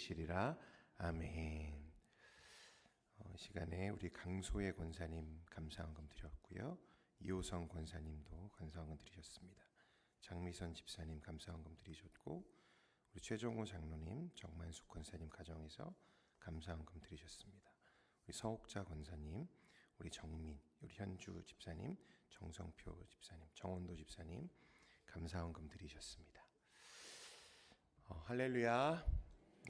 누리시리라. 아멘. 어, 이 시간에 우리 강소혜 권사님 감사헌금 드렸고요. 이호성 권사님도 감사헌금 드리셨습니다. 장미선 집사님 감사헌금 드리셨고 우리 최종호 장로님, 정만숙 권사님 가정에서 감사헌금 드리셨습니다. 우리 서옥자 권사님, 우리 정민, 우리 현주 집사님, 정성표 집사님, 정원도 집사님 감사헌금 드리셨습니다. 어, 할렐루야.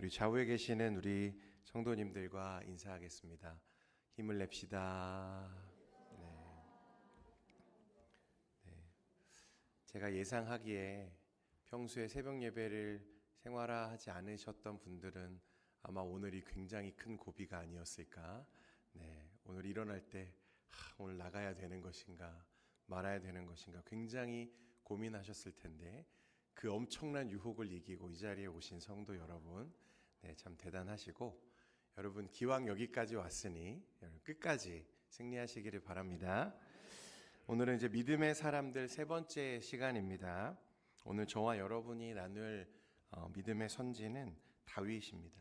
우리 좌우에 계시는 우리 성도님들과 인사하겠습니다. 힘을 냅시다. 네. 네. 제가 예상하기에 평소에 새벽 예배를 생활화하지 않으셨던 분들은 아마 오늘이 굉장히 큰 고비가 아니었을까. 네. 오늘 일어날 때 하, 오늘 나가야 되는 것인가 말아야 되는 것인가 굉장히 고민하셨을 텐데 그 엄청난 유혹을 이기고 이 자리에 오신 성도 여러분, 네, 참 대단하시고 여러분 기왕 여기까지 왔으니 여러분 끝까지 승리하시기를 바랍니다. 오늘은 이제 믿음의 사람들 세 번째 시간입니다. 오늘 저와 여러분이 나눌 어, 믿음의 선지는 다윗입니다.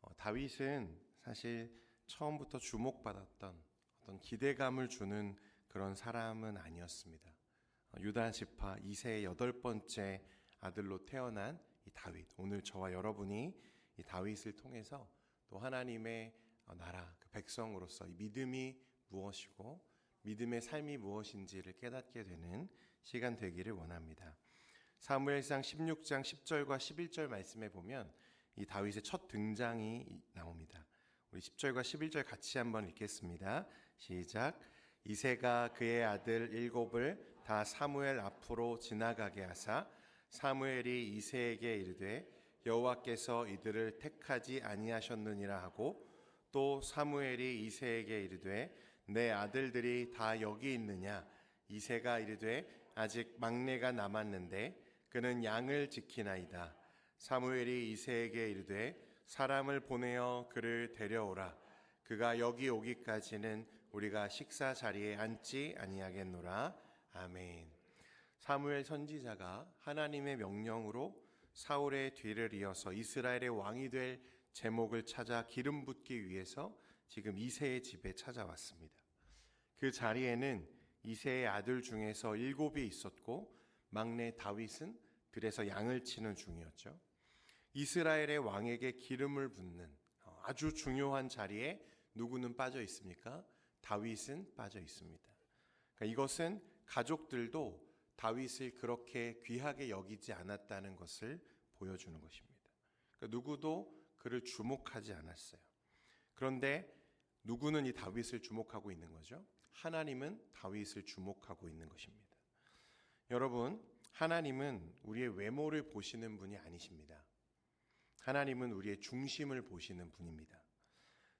어, 다윗은 사실 처음부터 주목받았던 어떤 기대감을 주는 그런 사람은 아니었습니다. 어, 유다 지파 2세의 여덟 번째 아들로 태어난 이 다윗. 오늘 저와 여러분이 이 다윗을 통해서 또 하나님의 어, 나라, 그 백성으로서 이 믿음이 무엇이고 믿음의 삶이 무엇인지를 깨닫게 되는 시간 되기를 원합니다. 사무엘상 16장 10절과 11절 말씀에 보면 이 다윗의 첫 등장이 나옵니다. 우리 10절과 11절 같이 한번 읽겠습니다. 시작. 이세가 그의 아들 일곱을 다 사무엘 앞으로 지나가게 하사 사무엘이 이세에게 이르되 여호와께서 이들을 택하지 아니하셨느니라 하고 또 사무엘이 이세에게 이르되 내 아들들이 다 여기 있느냐 이세가 이르되 아직 막내가 남았는데 그는 양을 지키나이다 사무엘이 이세에게 이르되 사람을 보내어 그를 데려오라 그가 여기 오기까지는 우리가 식사 자리에 앉지 아니하겠노라. 아멘. 사무엘 선지자가 하나님의 명령으로 사울의 뒤를 이어서 이스라엘의 왕이 될 제목을 찾아 기름 붓기 위해서 지금 이세의 집에 찾아왔습니다. 그 자리에는 이세의 아들 중에서 일곱이 있었고 막내 다윗은 들에서 양을 치는 중이었죠. 이스라엘의 왕에게 기름을 붓는 아주 중요한 자리에 누구는 빠져 있습니까? 다윗은 빠져 있습니다. 그러니까 이것은 가족들도 다윗을 그렇게 귀하게 여기지 않았다는 것을 보여주는 것입니다. 그러니까 누구도 그를 주목하지 않았어요. 그런데 누구는 이 다윗을 주목하고 있는 거죠? 하나님은 다윗을 주목하고 있는 것입니다. 여러분, 하나님은 우리의 외모를 보시는 분이 아니십니다. 하나님은 우리의 중심을 보시는 분입니다.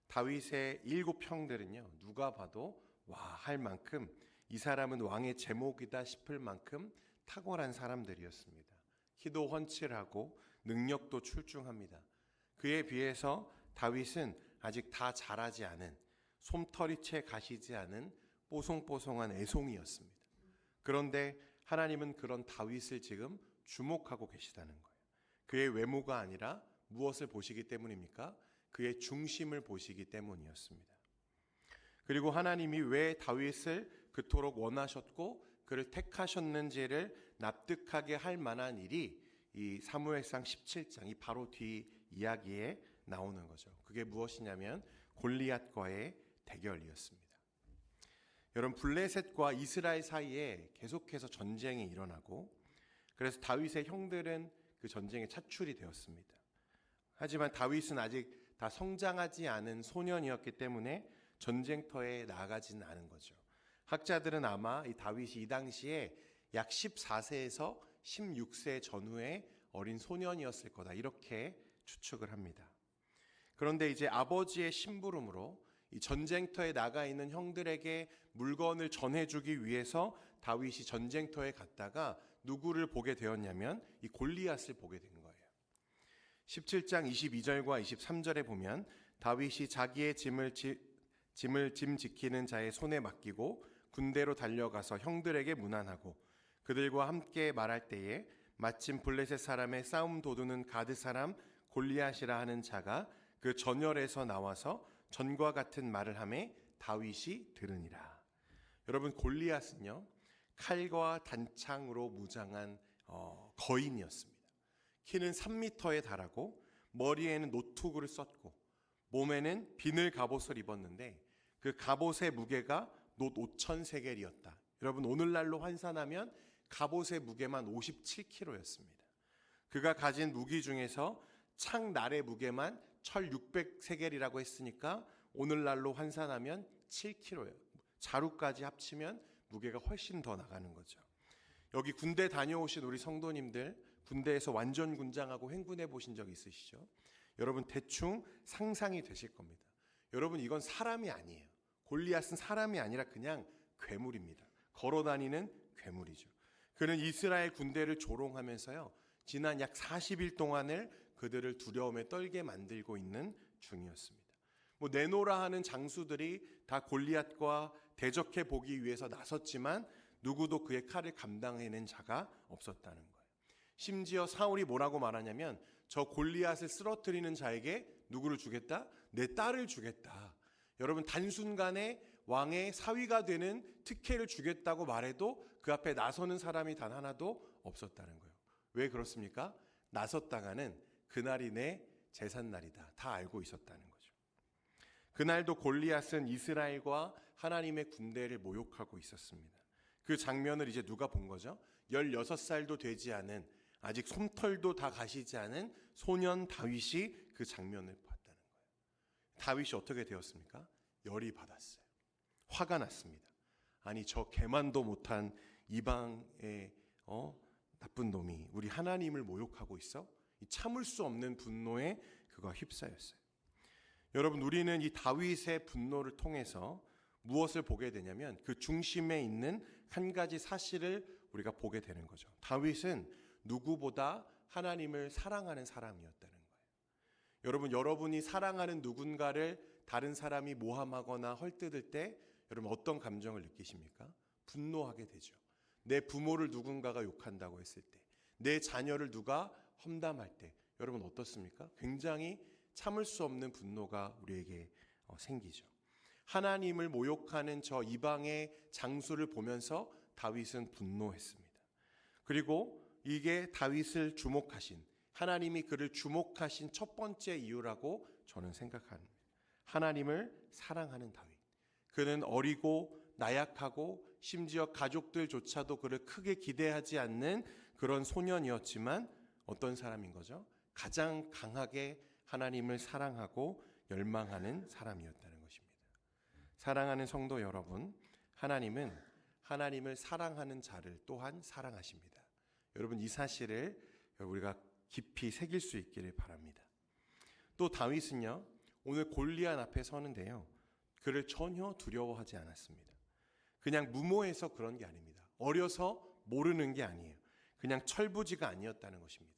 다윗의 일곱 형들은요, 누가 봐도 와, 할 만큼 이 사람은 왕의 제목이다 싶을 만큼 탁월한 사람들이었습니다. 키도 훤칠하고 능력도 출중합니다. 그에 비해서 다윗은 아직 다 자라지 않은 솜털이 채 가시지 않은 뽀송뽀송한 애송이였습니다. 그런데 하나님은 그런 다윗을 지금 주목하고 계시다는 거예요. 그의 외모가 아니라 무엇을 보시기 때문입니까? 그의 중심을 보시기 때문이었습니다. 그리고 하나님이 왜 다윗을 그토록 원하셨고 그를 택하셨는지를 납득하게 할 만한 일이 이 사무엘상 17장 이 바로 뒤 이야기에 나오는 거죠. 그게 무엇이냐면 골리앗과의 대결이었습니다. 여러분 블레셋과 이스라엘 사이에 계속해서 전쟁이 일어나고 그래서 다윗의 형들은 그 전쟁에 차출이 되었습니다. 하지만 다윗은 아직 다 성장하지 않은 소년이었기 때문에 전쟁터에 나가지는 않은 거죠. 학자들은 아마 이 다윗이 이 당시에 약 14세에서 16세 전후의 어린 소년이었을 거다. 이렇게 추측을 합니다. 그런데 이제 아버지의 심부름으로 이 전쟁터에 나가 있는 형들에게 물건을 전해주기 위해서 다윗이 전쟁터에 갔다가 누구를 보게 되었냐면 이 골리앗을 보게 된 거예요. 17장 22절과 23절에 보면 다윗이 자기의 짐을 지, 짐을 짐 지키는 자의 손에 맡기고 군대로 달려가서 형들에게 문안하고 그들과 함께 말할 때에 마침 블레셋 사람의 싸움 도두는 가드 사람 골리앗이라 하는 자가 그 전열에서 나와서 전과 같은 말을 하매 다윗이 들으니라. 여러분 골리앗은요 칼과 단창으로 무장한 어, 거인이었습니다. 키는 3미터에 달하고 머리에는 노투구를 썼고 몸에는 비늘 갑옷을 입었는데 그 갑옷의 무게가 노 5천 세겔이었다. 여러분 오늘날로 환산하면 갑옷의 무게만 57kg였습니다. 그가 가진 무기 중에서 창날의 무게만 1600세겔이라고 했으니까 오늘날로 환산하면 7kg예요. 자루까지 합치면 무게가 훨씬 더 나가는 거죠. 여기 군대 다녀오신 우리 성도님들 군대에서 완전 군장하고 행군해 보신 적 있으시죠? 여러분 대충 상상이 되실 겁니다. 여러분 이건 사람이 아니에요. 골리앗은 사람이 아니라 그냥 괴물입니다. 걸어 다니는 괴물이죠. 그는 이스라엘 군대를 조롱하면서요. 지난 약 40일 동안을 그들을 두려움에 떨게 만들고 있는 중이었습니다. 뭐 내노라 하는 장수들이 다 골리앗과 대적해 보기 위해서 나섰지만 누구도 그의 칼을 감당해낸 자가 없었다는 거예요. 심지어 사울이 뭐라고 말하냐면 저 골리앗을 쓰러뜨리는 자에게 누구를 주겠다? 내 딸을 주겠다. 여러분 단순간에 왕의 사위가 되는 특혜를 주겠다고 말해도 그 앞에 나서는 사람이 단 하나도 없었다는 거예요. 왜 그렇습니까? 나섰다가는 그날이 내 재산 날이다. 다 알고 있었다는 거죠. 그날도 골리앗은 이스라엘과 하나님의 군대를 모욕하고 있었습니다. 그 장면을 이제 누가 본 거죠? 16살도 되지 않은 아직 솜털도 다 가시지 않은 소년 다윗이 그 장면을 봤다는 거예요. 다윗이 어떻게 되었습니까? 열이 받았어요. 화가 났습니다. 아니 저 개만도 못한 이방의 어, 나쁜 놈이 우리 하나님을 모욕하고 있어? 이 참을 수 없는 분노에 그가 휩싸였어요. 여러분 우리는 이 다윗의 분노를 통해서 무엇을 보게 되냐면 그 중심에 있는 한 가지 사실을 우리가 보게 되는 거죠. 다윗은 누구보다 하나님을 사랑하는 사람이었다는 거예요. 여러분 여러분이 사랑하는 누군가를 다른 사람이 모함하거나 헐뜯을 때 여러분 어떤 감정을 느끼십니까? 분노하게 되죠. 내 부모를 누군가가 욕한다고 했을 때, 내 자녀를 누가 험담할 때, 여러분 어떻습니까? 굉장히 참을 수 없는 분노가 우리에게 어, 생기죠. 하나님을 모욕하는 저 이방의 장수를 보면서 다윗은 분노했습니다. 그리고 이게 다윗을 주목하신 하나님이 그를 주목하신 첫 번째 이유라고 저는 생각합니다. 하나님을 사랑하는 다윗. 그는 어리고 나약하고 심지어 가족들조차도 그를 크게 기대하지 않는 그런 소년이었지만 어떤 사람인 거죠? 가장 강하게 하나님을 사랑하고 열망하는 사람이었다는 것입니다. 사랑하는 성도 여러분, 하나님은 하나님을 사랑하는 자를 또한 사랑하십니다. 여러분 이 사실을 우리가 깊이 새길 수 있기를 바랍니다. 또 다윗은요 오늘 골리앗 앞에 서는데요 그를 전혀 두려워하지 않았습니다. 그냥 무모해서 그런 게 아닙니다. 어려서 모르는 게 아니에요. 그냥 철부지가 아니었다는 것입니다.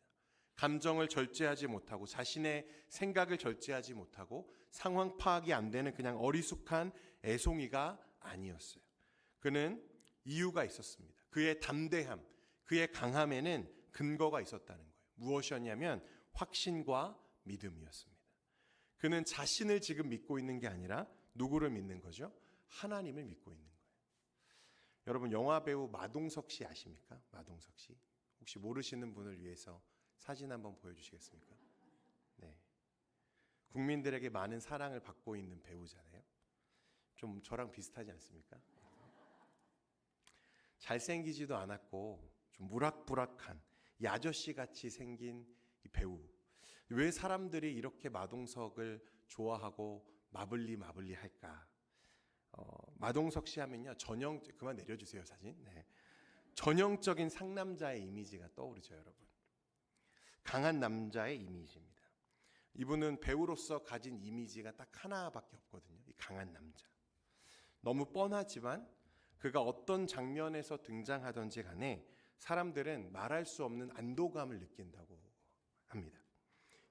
감정을 절제하지 못하고 자신의 생각을 절제하지 못하고 상황 파악이 안 되는 그냥 어리숙한 애송이가 아니었어요. 그는 이유가 있었습니다. 그의 담대함, 그의 강함에는 근거가 있었다는 거예요. 무엇이었냐면 확신과 믿음이었습니다. 그는 자신을 지금 믿고 있는 게 아니라 누구를 믿는 거죠? 하나님을 믿고 있는 거예요. 여러분 영화 배우 마동석 씨 아십니까? 마동석 씨. 혹시 모르시는 분을 위해서 사진 한번 보여주시겠습니까? 네. 국민들에게 많은 사랑을 받고 있는 배우잖아요. 좀 저랑 비슷하지 않습니까? 잘생기지도 않았고 좀 무락부락한 이 아저씨 같이 생긴 이 배우. 왜 사람들이 이렇게 마동석을 좋아하고 마블리 마블리 할까? 어, 마동석 씨 하면요 전형 그만 내려주세요 사진. 네. 전형적인 상남자의 이미지가 떠오르죠 여러분. 강한 남자의 이미지입니다. 이분은 배우로서 가진 이미지가 딱 하나밖에 없거든요. 이 강한 남자. 너무 뻔하지만 그가 어떤 장면에서 등장하던지 간에 사람들은 말할 수 없는 안도감을 느낀다고.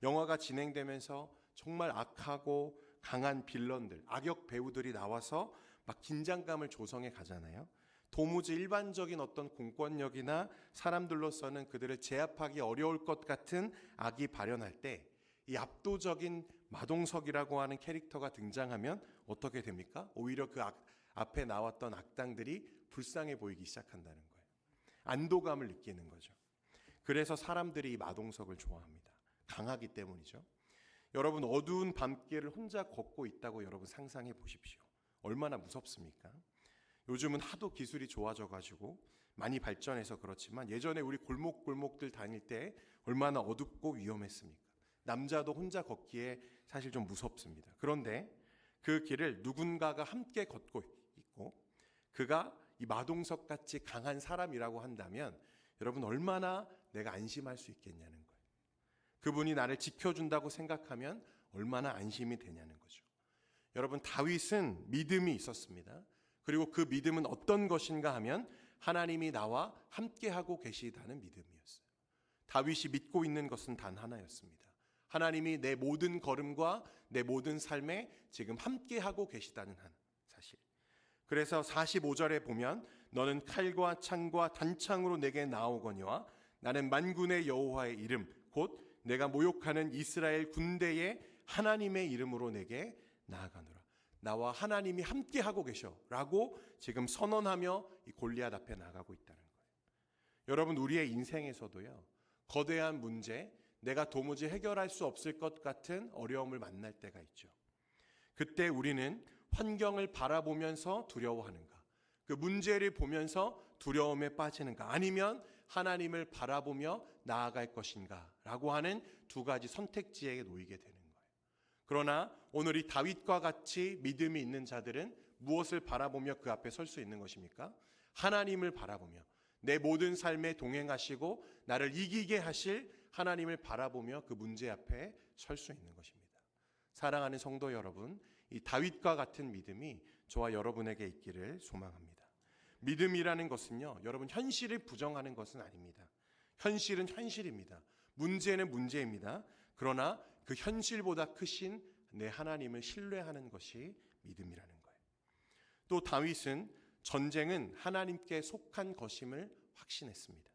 영화가 진행되면서 정말 악하고 강한 빌런들, 악역 배우들이 나와서 막 긴장감을 조성해 가잖아요. 도무지 일반적인 어떤 공권력이나 사람들로서는 그들을 제압하기 어려울 것 같은 악이 발현할 때 이 압도적인 마동석이라고 하는 캐릭터가 등장하면 어떻게 됩니까? 오히려 그 악- 앞에 나왔던 악당들이 불쌍해 보이기 시작한다는 거예요. 안도감을 느끼는 거죠. 그래서 사람들이 이 마동석을 좋아합니다. 강하기 때문이죠. 여러분 어두운 밤길을 혼자 걷고 있다고 여러분 상상해 보십시오. 얼마나 무섭습니까? 요즘은 하도 기술이 좋아져 가지고 많이 발전해서 그렇지만 예전에 우리 골목골목들 다닐 때 얼마나 어둡고 위험했습니까? 남자도 혼자 걷기에 사실 좀 무섭습니다. 그런데 그 길을 누군가가 함께 걷고 있고 그가 이 마동석 같이 강한 사람이라고 한다면 여러분 얼마나 내가 안심할 수 있겠냐는. 그분이 나를 지켜준다고 생각하면 얼마나 안심이 되냐는 거죠. 여러분 다윗은 믿음이 있었습니다. 그리고 그 믿음은 어떤 것인가 하면 하나님이 나와 함께하고 계시다는 믿음이었어요. 다윗이 믿고 있는 것은 단 하나였습니다. 하나님이 내 모든 걸음과 내 모든 삶에 지금 함께하고 계시다는 한 사실. 그래서 45절에 보면 너는 칼과 창과 단창으로 내게 나오거니와 나는 만군의 여호와의 이름 곧 내가 모욕하는 이스라엘 군대의 하나님의 이름으로 내게 나아가노라. 나와 하나님이 함께 하고 계셔라고 지금 선언하며 이 골리앗 앞에 나가고 있다는 거예요. 여러분 우리의 인생에서도요. 거대한 문제, 내가 도무지 해결할 수 없을 것 같은 어려움을 만날 때가 있죠. 그때 우리는 환경을 바라보면서 두려워하는가? 그 문제를 보면서 두려움에 빠지는가? 아니면 하나님을 바라보며 나아갈 것인가? 라고 하는 두 가지 선택지에 놓이게 되는 거예요. 그러나 오늘 이 다윗과 같이 믿음이 있는 자들은 무엇을 바라보며 그 앞에 설 수 있는 것입니까? 하나님을 바라보며 내 모든 삶에 동행하시고 나를 이기게 하실 하나님을 바라보며 그 문제 앞에 설 수 있는 것입니다. 사랑하는 성도 여러분, 이 다윗과 같은 믿음이 저와 여러분에게 있기를 소망합니다. 믿음이라는 것은요, 여러분 현실을 부정하는 것은 아닙니다. 현실은 현실입니다. 문제는 문제입니다. 그러나 그 현실보다 크신 내 하나님을 신뢰하는 것이 믿음이라는 거예요. 또 다윗은 전쟁은 하나님께 속한 것임을 확신했습니다.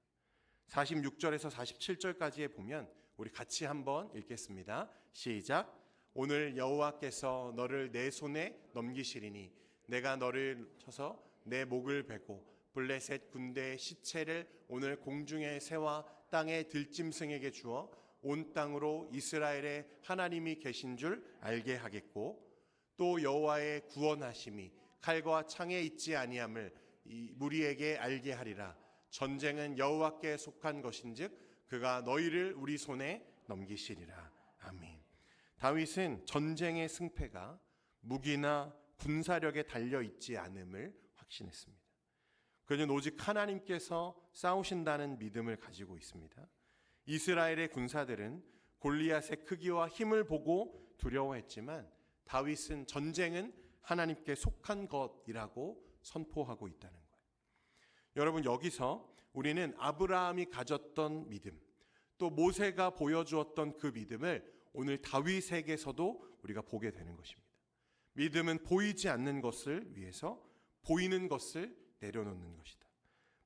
46절에서 47절까지에 보면 우리 같이 한번 읽겠습니다. 시작. 오늘 여호와께서 너를 내 손에 넘기시리니 내가 너를 쳐서 내 목을 베고 블레셋 군대의 시체를 오늘 공중의 새와 땅의 들짐승에게 주어 온 땅으로 이스라엘의 하나님이 계신 줄 알게 하겠고 또 여호와의 구원하심이 칼과 창에 있지 아니함을 이 무리에게 알게 하리라 전쟁은 여호와께 속한 것인즉 그가 너희를 우리 손에 넘기시리라 아멘. 다윗은 전쟁의 승패가 무기나 군사력에 달려 있지 않음을 확신했습니다. 그는 오직 하나님께서 싸우신다는 믿음을 가지고 있습니다. 이스라엘의 군사들은 골리앗의 크기와 힘을 보고 두려워했지만 다윗은 전쟁은 하나님께 속한 것이라고 선포하고 있다는 거예요. 여러분 여기서 우리는 아브라함이 가졌던 믿음, 또 모세가 보여주었던 그 믿음을 오늘 다윗에게서도 우리가 보게 되는 것입니다. 믿음은 보이지 않는 것을 위해서 보이는 것을 내려놓는 것이다.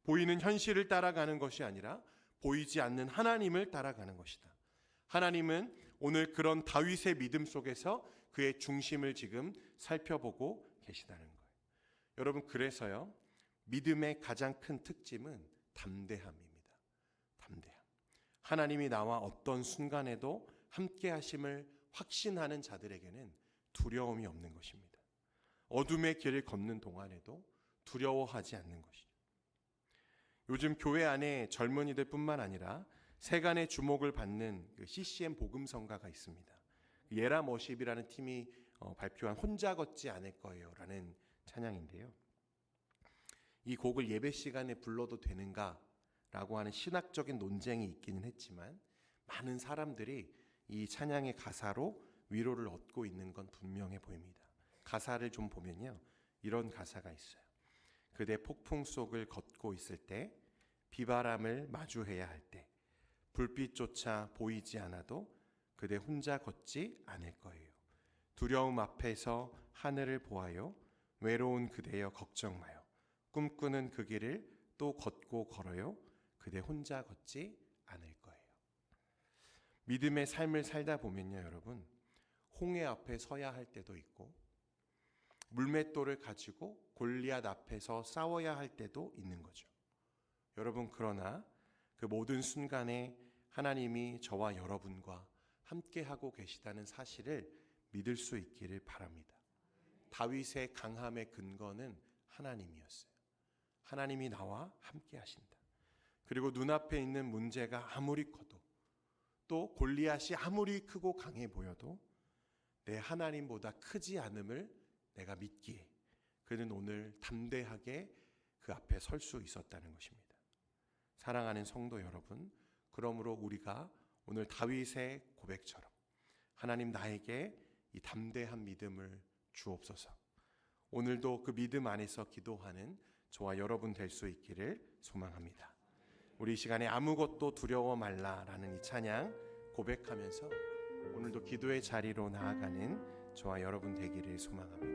보이는 현실을 따라가는 것이 아니라 보이지 않는 하나님을 따라가는 것이다. 하나님은 오늘 그런 다윗의 믿음 속에서 그의 중심을 지금 살펴보고 계시다는 거예요. 여러분 그래서요. 믿음의 가장 큰 특징은 담대함입니다. 담대함. 하나님이 나와 어떤 순간에도 함께 하심을 확신하는 자들에게는 두려움이 없는 것입니다. 어둠의 길을 걷는 동안에도 두려워하지 않는 것이죠. 요즘 교회 안에 젊은이들뿐만 아니라 세간의 주목을 받는 그 CCM 복음성가가 있습니다. 예라 머십이라는 팀이 어, 발표한 혼자 걷지 않을 거예요라는 찬양인데요. 이 곡을 예배 시간에 불러도 되는가라고 하는 신학적인 논쟁이 있기는 했지만 많은 사람들이 이 찬양의 가사로 위로를 얻고 있는 건 분명해 보입니다. 가사를 좀 보면요. 이런 가사가 있어요. 그대 폭풍 속을 걷고 있을 때 비바람을 마주해야 할 때 불빛조차 보이지 않아도 그대 혼자 걷지 않을 거예요. 두려움 앞에서 하늘을 보아요. 외로운 그대여 걱정 마요. 꿈꾸는 그 길을 또 걷고 걸어요. 그대 혼자 걷지 않을 거예요. 믿음의 삶을 살다 보면요, 여러분. 홍해 앞에 서야 할 때도 있고 물맷돌을 가지고 골리앗 앞에서 싸워야 할 때도 있는 거죠. 여러분 그러나 그 모든 순간에 하나님이 저와 여러분과 함께 하고 계시다는 사실을 믿을 수 있기를 바랍니다. 다윗의 강함의 근거는 하나님이었어요. 하나님이 나와 함께 하신다. 그리고 눈앞에 있는 문제가 아무리 커도 또 골리앗이 아무리 크고 강해 보여도 내 하나님보다 크지 않음을 내가 믿기에 그는 오늘 담대하게 그 앞에 설 수 있었다는 것입니다. 사랑하는 성도 여러분, 그러므로 우리가 오늘 다윗의 고백처럼 하나님 나에게 이 담대한 믿음을 주옵소서. 오늘도 그 믿음 안에서 기도하는 저와 여러분 될 수 있기를 소망합니다. 우리 이 시간에 아무것도 두려워 말라라는 이 찬양 고백하면서 오늘도 기도의 자리로 나아가는 저와 여러분 되기를 소망합니다.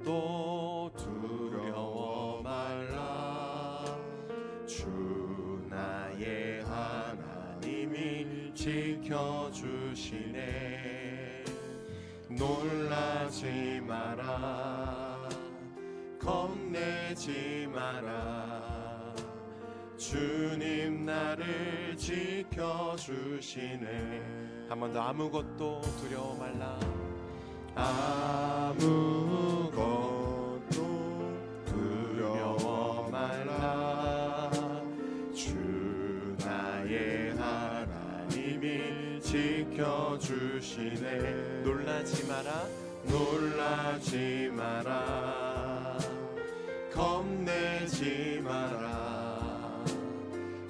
아무것도 두려워 말라. 주 나의 하나님이 지켜주시네. 놀라지 마라. 겁내지 마라 주님 나를 지켜주시네. 한 번 더 아무것도 두려워 말라. 아무것도 두려워 말라. 주 나의 하나님이 지켜주시네. 놀라지 마라. 놀라지 마라. 겁내지 마라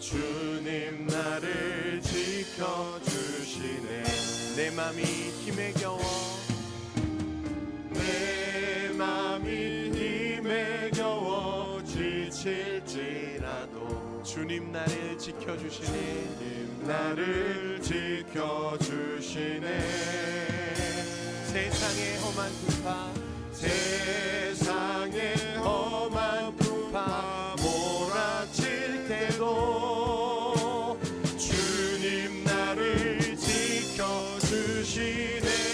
주님 나를 지켜주시네. 내 맘이 힘에 겨워. 내 맘이 힘에 겨워 지칠지라도. 주님 나를 지켜주시네. 나를 지켜주시네. 세상의 험한 풍파 세상의 험한 지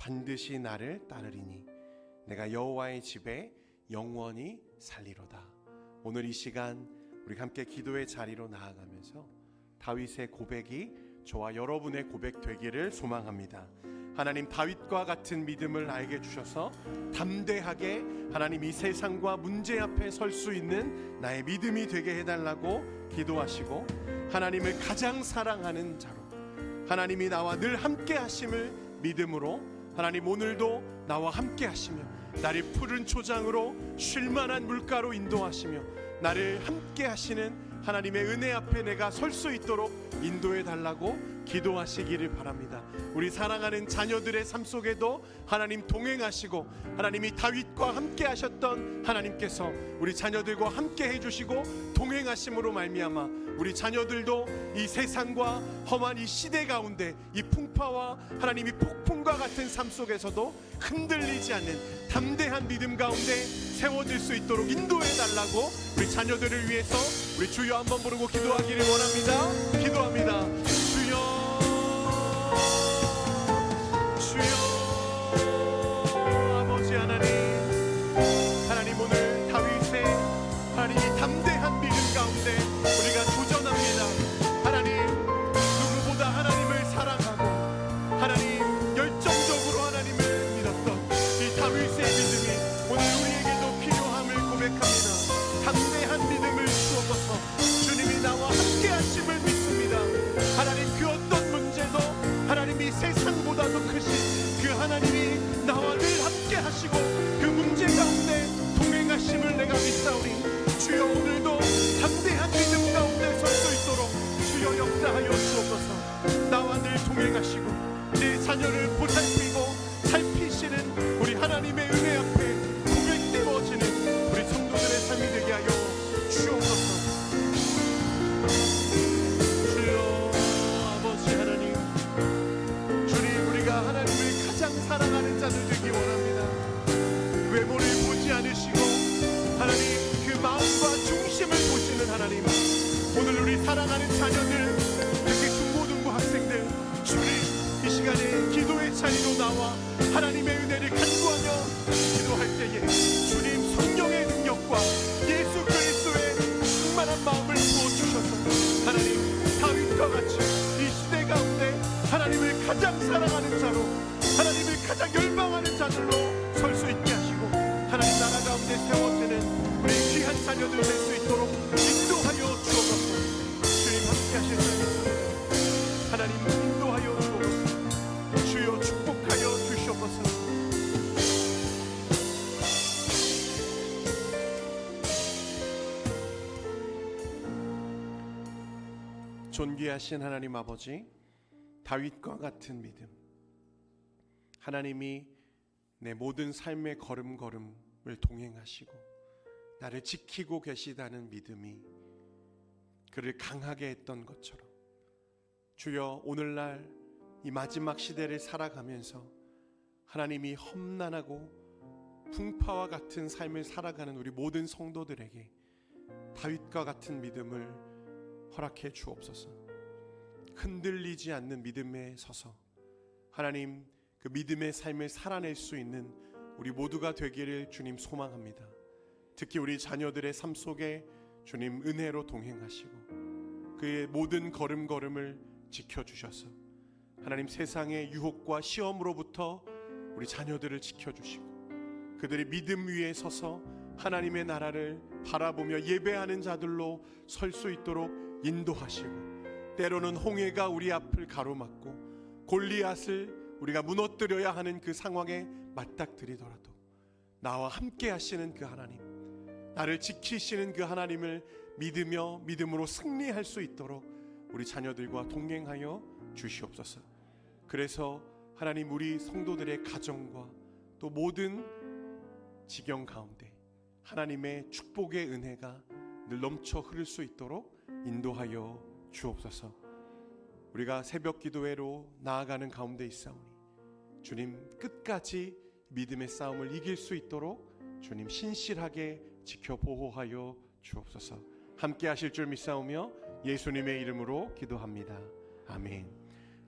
반드시 나를 따르리니 내가 여호와의 집에 영원히 살리로다. 오늘 이 시간 우리 함께 기도의 자리로 나아가면서 다윗의 고백이 저와 여러분의 고백 되기를 소망합니다. 하나님 다윗과 같은 믿음을 알게 주셔서 담대하게 하나님 이 세상과 문제 앞에 설 수 있는 나의 믿음이 되게 해달라고 기도하시고 하나님을 가장 사랑하는 자로 하나님이 나와 늘 함께 하심을 믿음으로 하나님 오늘도 나와 함께 하시며 나를 푸른 초장으로 쉴만한 물가로 인도하시며 나를 함께 하시는 하나님의 은혜 앞에 내가 설 수 있도록 인도해 달라고 기도하시기를 바랍니다. 우리 사랑하는 자녀들의 삶 속에도 하나님 동행하시고 하나님이 다윗과 함께 하셨던 하나님께서 우리 자녀들과 함께 해 주시고 동행하심으로 말미암아 우리 자녀들도 이 세상과 험한 이 시대 가운데 이 풍파와 하나님이 폭풍과 같은 삶 속에서도 흔들리지 않는 담대한 믿음 가운데 세워질 수 있도록 인도해 달라고 우리 자녀들을 위해서 우리 주여 한번 부르고 기도하기를 원합니다. 기도합니다. 존귀하신 하나님 아버지 다윗과 같은 믿음. 하나님이 내 모든 삶의 걸음걸음을 동행하시고 나를 지키고 계시다는 믿음이 그를 강하게 했던 것처럼 주여 오늘날 이 마지막 시대를 살아가면서 하나님이 험난하고 풍파와 같은 삶을 살아가는 우리 모든 성도들에게 다윗과 같은 믿음을 허락해 주옵소서. 흔들리지 않는 믿음에 서서 하나님 그 믿음의 삶을 살아낼 수 있는 우리 모두가 되기를 주님 소망합니다. 특히 우리 자녀들의 삶 속에 주님 은혜로 동행하시고 그의 모든 걸음걸음을 지켜 주셔서 하나님 세상의 유혹과 시험으로부터 우리 자녀들을 지켜 주시고 그들이 믿음 위에 서서 하나님의 나라를 바라보며 예배하는 자들로 설 수 있도록 인도하시고 때로는 홍해가 우리 앞을 가로막고 골리앗을 우리가 무너뜨려야 하는 그 상황에 맞닥뜨리더라도 나와 함께 하시는 그 하나님 나를 지키시는 그 하나님을 믿으며 믿음으로 승리할 수 있도록 우리 자녀들과 동행하여 주시옵소서. 그래서 하나님 우리 성도들의 가정과 또 모든 지경 가운데 하나님의 축복의 은혜가 늘 넘쳐 흐를 수 있도록 인도하여 주옵소서. 우리가 새벽 기도회로 나아가는 가운데 있사오니 주님 끝까지 믿음의 싸움을 이길 수 있도록 주님 신실하게 지켜 보호하여 주옵소서. 함께 하실 줄 믿사오며 예수님의 이름으로 기도합니다. 아멘.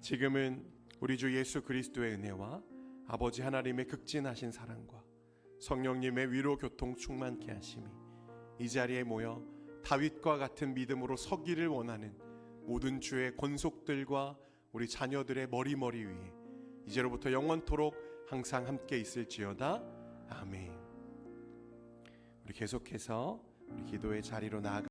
지금은 우리 주 예수 그리스도의 은혜와 아버지 하나님의 극진하신 사랑과 성령님의 위로 교통 충만케 하심이 이 자리에 모여 다윗과 같은 믿음으로 서기를 원하는 모든 주의 권속들과 우리 자녀들의 머리머리 위에 이제로부터 영원토록 항상 함께 있을지어다. 아멘. 우리 계속해서 우리 기도의 자리로 나아가